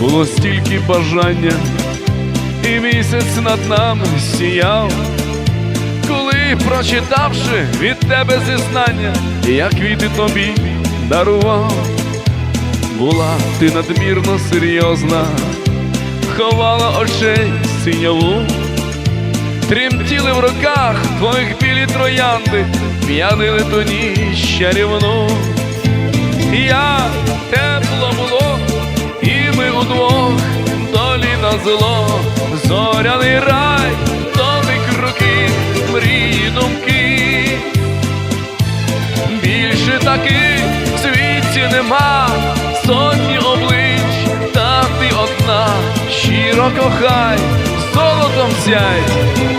було стільки бажання, і місяць над нами сіяв, коли, прочитавши від тебе зізнання, я квіти тобі дарував, була ти надмірно серйозна, ховала очей синяву. Тремтіли в руках твоїх білі троянди, п'янили ту ніч чарівну. Я було, і долі на зло, зоряний рай, дотик руки, мрії думки. Більше таких в світі нема, сотні облич, та ти одна, щиро кохай, золотом сяй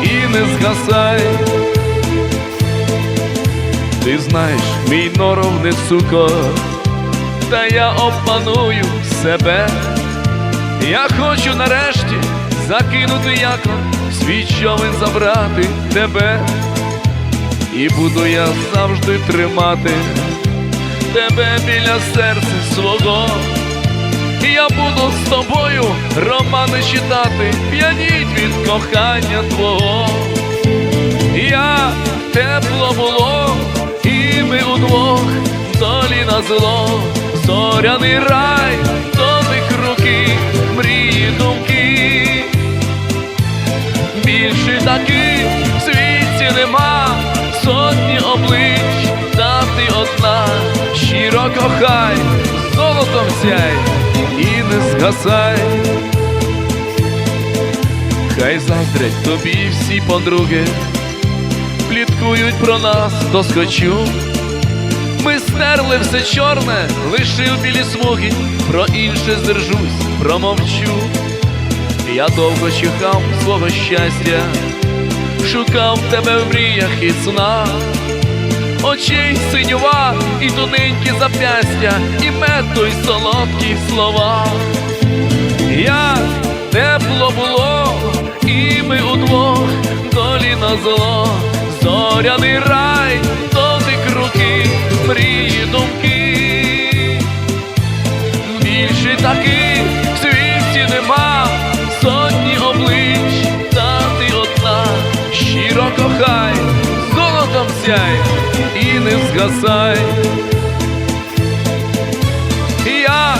і не згасай. Ти знаєш, мій норов не цукор, та я опаную себе. Я хочу нарешті закинути яко свій човен забрати тебе. І буду я завжди тримати тебе біля серця свого. Я буду з тобою романи читати, п'яніть від кохання твого. Я тепло було, і ми удвох долі на зло, зоряний рай, та щиро кохай, золотом сяй і не згасай. Хай заздрять тобі всі подруги, пліткують про нас доскочу. Ми стерли все чорне, лишив білі смуги, про інше здержусь, промовчу. Я довго чекав свого щастя, шукав тебе в мріях і снах, очей синюва і тоненькі зап'ястя, і мед той солодкий в словах. Як тепло було, і ми удвох долі на зло, зоряний рай, дотик руки, мрії думки. Більше таких в світі нема, сотні облич, та ти одна, щиро кохай, золотом сяй і не згасай. Я